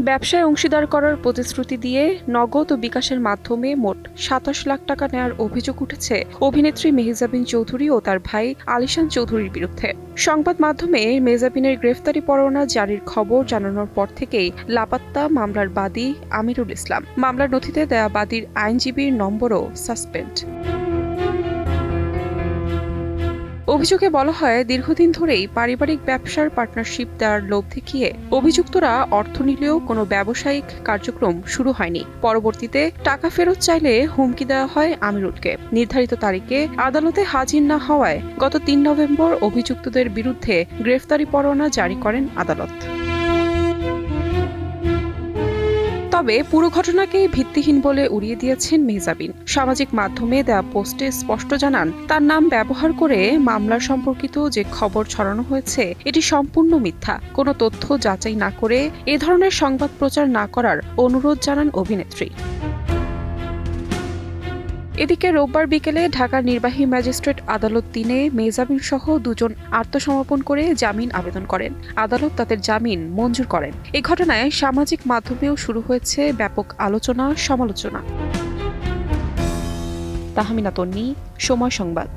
ব্যবসায় অংশীদার করার প্রতিশ্রুতি দিয়ে নগদ ও বিকাশের মাধ্যমে মোট সাতাশ লাখ টাকা নেয়ার অভিযোগ উঠেছে অভিনেত্রী মেহজাবিন চৌধুরী ও তার ভাই আলিশান চৌধুরীর বিরুদ্ধে। সংবাদ মাধ্যমে মেহজাবিনের গ্রেফতারি পরোয়ানা জারির খবর জানানোর পর থেকেই লাপাত্তা মামলার বাদী আমিরুল ইসলাম। মামলার নথিতে দেয়া বাদীর আইনজীবীর নম্বরও সাসপেন্ড। অভিযোগে বলা হয়, দীর্ঘদিন ধরেই পারিবারিক ব্যবসার পার্টনারশিপ দেওয়ার লোভ দেখিয়ে অভিযুক্তরা অর্থ নিলেও কোনো ব্যবসায়িক কার্যক্রম শুরু হয়নি। পরবর্তীতে টাকা ফেরত চাইলে হুমকি দেওয়া হয় আমিরুলকে। নির্ধারিত তারিখে আদালতে হাজির না হওয়ায় গত তিন নভেম্বর অভিযুক্তদের বিরুদ্ধে গ্রেফতারি পরোয়ানা জারি করেন আদালত। তবে পুরো ঘটনাকেই ভিত্তিহীন বলে উড়িয়ে দিয়েছেন মেহজাবিন। সামাজিক মাধ্যমে দেয়া পোস্টে স্পষ্ট জানান, তার নাম ব্যবহার করে মামলা সম্পর্কিত যে খবর ছড়ানো হয়েছে, এটি সম্পূর্ণ মিথ্যা। কোনো তথ্য যাচাই না করে এ ধরনের সংবাদ প্রচার না করার অনুরোধ জানান অভিনেত্রী। এদিকে রোববার বিকেলে ঢাকার নির্বাহী ম্যাজিস্ট্রেট আদালত দিনে মেজামিন সহ দুজন আত্মসমর্পণ করে জামিন আবেদন করেন। আদালত তাদের জামিন মঞ্জুর করেন। এ ঘটনায় সামাজিক মাধ্যমেও শুরু হয়েছে ব্যাপক আলোচনা সমালোচনা তাহমিনা তন্নি, সময় সংবাদ।